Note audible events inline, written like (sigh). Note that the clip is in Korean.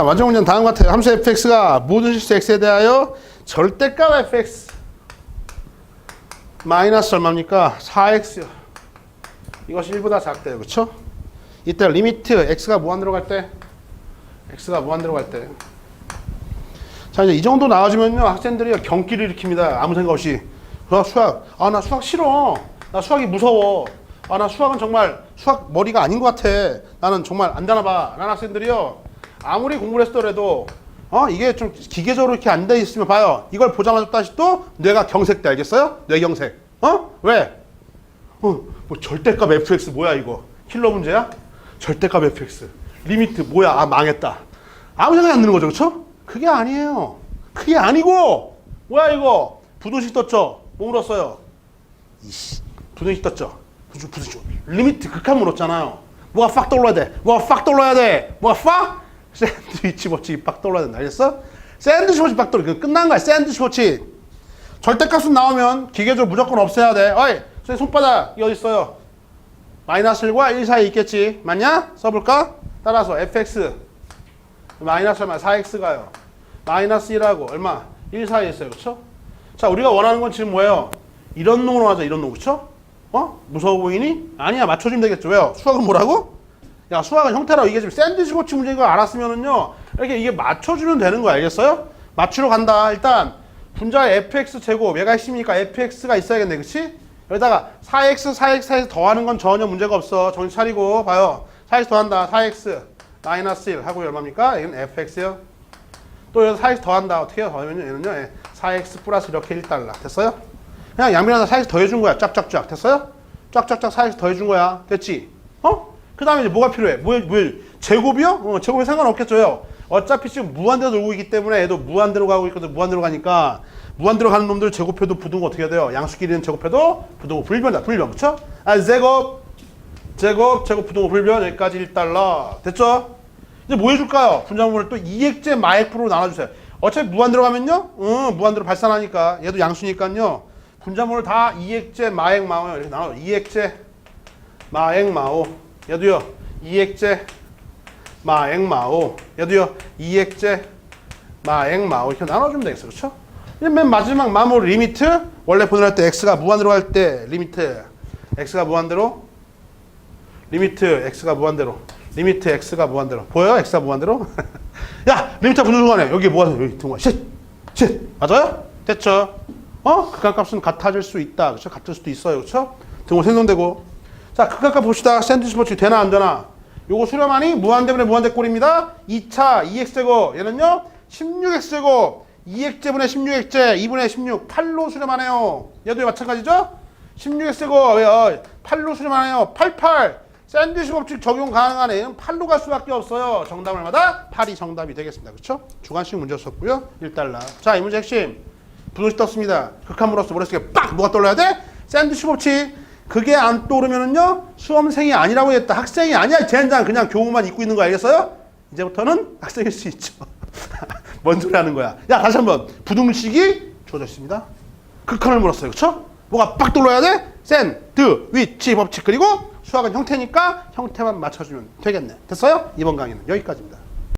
자, 완전 문제는 다음 같아요. 함수 fx가 모든 실수 x에 대하여 절대값 fx 마이너스 얼마입니까? 4x요. 이것이 1보다 작대요. 그렇죠? 이때 리미트 x가 무한대로 갈 때 x가 무한대로 갈 때. 자, 이제 이 정도 나와주면요. 학생들이 경기를 일으킵니다. 아무 생각 없이. 나 수학, 아, 나 수학 싫어. 나 수학이 무서워. 아, 나 수학은 정말 수학 머리가 아닌 것 같아. 나는 정말 안 되나 봐. 라는 학생들이요. 아무리 공부를 했더라도, 어, 이게 좀 기계적으로 이렇게 안 돼 있으면 봐요. 이걸 보자마자 다시 또 뇌가 경색돼. 알겠어요? 뇌경색. 어? 왜? 어, 뭐 절대값 fx 뭐야 이거? 킬러 문제야? 절대값 fx. 리미트 뭐야? 아, 망했다. 아무 생각이 안 드는 거죠. 그렇죠? 그게 아니에요. 그게 아니고 뭐야 이거? 부등식 떴죠? 뭐 물었어요? 이씨. 부등식 떴죠? 부등식. 리미트 극한 물었잖아요. 뭐가 팍 떠올라야 돼? 뭐가 팍 떠올라야 돼? 뭐가 팍? 샌드위치 버치 된다. 알겠어? 샌드위치 버치 팍 떠올라. 그 끝난 거야. 샌드위치 버치. 절대값은 나오면 기계적으로 무조건 없애야 돼. 어이, 선생님 손바닥 이 어디 있어요? 마이너스 1과 1 사이에 있겠지. 맞냐? 써볼까? 따라서 fx 마이너스 얼마? 4x가요. 마이너스 1하고 얼마? 1 사이에 있어요. 그렇죠? 자, 우리가 원하는 건 지금 뭐예요? 이런 놈으로 하자. 이런 놈. 그렇죠? 어? 무서워 보이니? 아니야. 맞춰주면 되겠죠. 왜요? 수학은 뭐라고? 야, 수학은 형태라고 이게 지금 샌드위치 고치 문제인 거 알았으면은요. 이렇게 이게 맞춰주면 되는 거 알겠어요? 맞추러 간다. 일단 분자의 fx 제곱 얘가 핵심이니까 fx가 있어야겠네. 그치? 여기다가 4x, 4x, 4x 더하는 건 전혀 문제가 없어. 정신 차리고 봐요. 4x 더한다. 4x 마이너스 1 하고 얼마입니까? 이건 fx요. 또 여기서 4x 더한다. 어떻게 해요? 더하면요. 얘는요. 예, 4x 플러스 이렇게 1달러. 됐어요? 그냥 양면에다 4x 더해준 거야. 쫙쫙쫙. 됐어요? 쫙쫙쫙 4x 더해준 거야. 됐지? 어? 그 다음에 이제 뭐가 필요해? 뭐, 뭐, 제곱이요? 어, 제곱이 상관없겠죠요. 어차피 지금 무한대로 놀고 있기 때문에 얘도 무한대로 가고 있거든. 무한대로 가니까 무한대로 가는 놈들 제곱해도 부등호 어떻게 해야 돼요? 양수끼리는 제곱해도 부등호 불변이다. 불변. 그쵸? 아, 제곱, 제곱, 제곱 부등호 불변 여기까지 1달러. 됐죠? 이제 뭐 해줄까요? 분자물을 또 2액제 마액프로 나눠주세요. 어차피 무한대로 가면요? 응, 무한대로 발산하니까. 얘도 양수니까요. 분자물을 다 2액제 마액 마오 이렇게 나눠. 2액제 마액 마오. 얘도요. 2액제 마액 마오. 얘도요. 2액제 마액 마오. 이렇게 나눠주면 되겠어. 그렇죠? 맨 마지막 마무리 리미트. 원래 보낼 때 x가 무한대로 갈때 리미트. x가 무한대로 리미트 x가 무한대로 리미트 x가 무한대로 보여요? x가 무한대로? (laughs) 야 리미트 붙는 순간에 여기 무한대로 여기 등호 쉿! 쉿! 맞아요? 됐죠? 어? 극한값은 같아질 수 있다 그렇죠? 같을 수도 있어요 그렇죠? 등호 생성되고 자 극한값 봅시다 샌드위치 버치 되나 안 되나 요거 수렴하니 무한대분의 무한대 꼴입니다 2차 2x제곱 얘는요 16x제곱 2x제분의 16x제 2분의 16 8로 수렴하네요 얘도 마찬가지죠? 16x제곱 8로 수렴하네요 88 샌드위치 법칙 적용 가능한 애는 8로 갈 수밖에 없어요. 정답 얼마다? 8이 정답이 되겠습니다. 그렇죠? 주관식 문제였었고요. 1달러. 자, 이 문제 핵심. 분홍식 떴습니다. 극한물로서 머릿속에 빡! 뭐가 떠올라야 돼? 샌드위치 법칙. 그게 안 떠오르면은요. 수험생이 아니라고 했다. 학생이 아니야. 젠장 그냥 교무만 입고 있는 거 알겠어요? 이제부터는 학생일 수 있죠. (laughs) 뭔 소리 하는 거야. 야, 다시 한번. 부등식이 주어져 있습니다. 극한을 물었어요. 그렇죠? 뭐가 빡 떠올라야 돼? 샌드, 위치 법칙 그리고 수학은 형태니까 형태만 맞춰주면 되겠네. 됐어요? 이번 강의는 여기까지입니다.